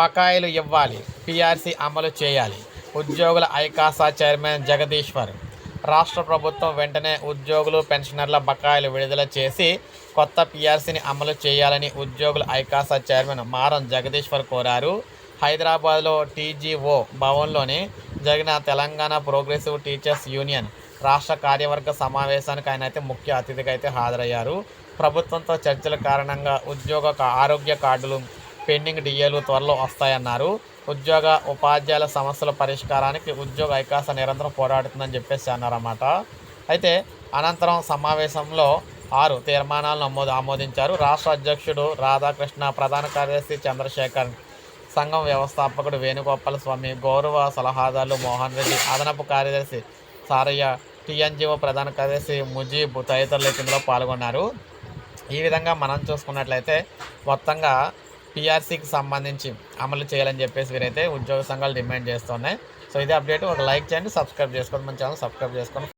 బకాయిలు ఇవ్వాలి. పిఆర్సీ అమలు చేయాలి. ఉద్యోగుల ఐకాసా చైర్మన్ జగదీశ్వర్. రాష్ట్ర ప్రభుత్వం వెంటనే ఉద్యోగులు పెన్షనర్ల బకాయిలు విడుదల చేసి కొత్త పిఆర్సీని అమలు చేయాలని ఉద్యోగుల ఐకాసా చైర్మన్ మారం జగదీశ్వర్ కోరారు. హైదరాబాద్లో టీజీఓ భవన్లోని జరిగిన తెలంగాణ ప్రోగ్రెసివ్ టీచర్స్ యూనియన్ రాష్ట్ర కార్యవర్గ సమావేశానికి ఆయన అయితే ముఖ్య అతిథిగా అయితే హాజరయ్యారు. ప్రభుత్వంతో చర్చల కారణంగా ఉద్యోగ ఆరోగ్య కార్డులు పెండింగ్ డిఏలు త్వరలో వస్తాయన్నారు. ఉద్యోగ ఉపాధ్యాయుల సమస్యల పరిష్కారానికి ఉద్యోగ ఐకాస నిరంతరం పోరాడుతుందని చెప్పేసి అన్నారన్నమాట. అయితే అనంతరం సమావేశంలో ఆరు తీర్మానాలను నమోదు ఆమోదించారు. రాష్ట్ర అధ్యక్షుడు రాధాకృష్ణ ప్రధాన కార్యదర్శి చంద్రశేఖర్ సంఘం వ్యవస్థాపకుడు వేణుగోపాల స్వామి గౌరవ సలహాదారులు మోహన్ రెడ్డి అదనపు కార్యదర్శి సారయ్య టీఎన్జిఓ ప్రధాన కార్యదర్శి ముజీబ్ తదితరులు ఇందులో పాల్గొన్నారు. ఈ విధంగా మనం చూసుకున్నట్లయితే మొత్తంగా పిఆర్సీకి సంబంధించి అమలు చేయాలని చెప్పేసి వీరైతే ఉద్యోగ సంఘాలు డిమాండ్ చేస్తున్నాయి. సో ఇదే అప్డేట్. ఒక లైక్ చేయండి సబ్స్క్రైబ్ చేసుకోండి. మన ఛానల్ సబ్స్క్రైబ్ చేసుకొని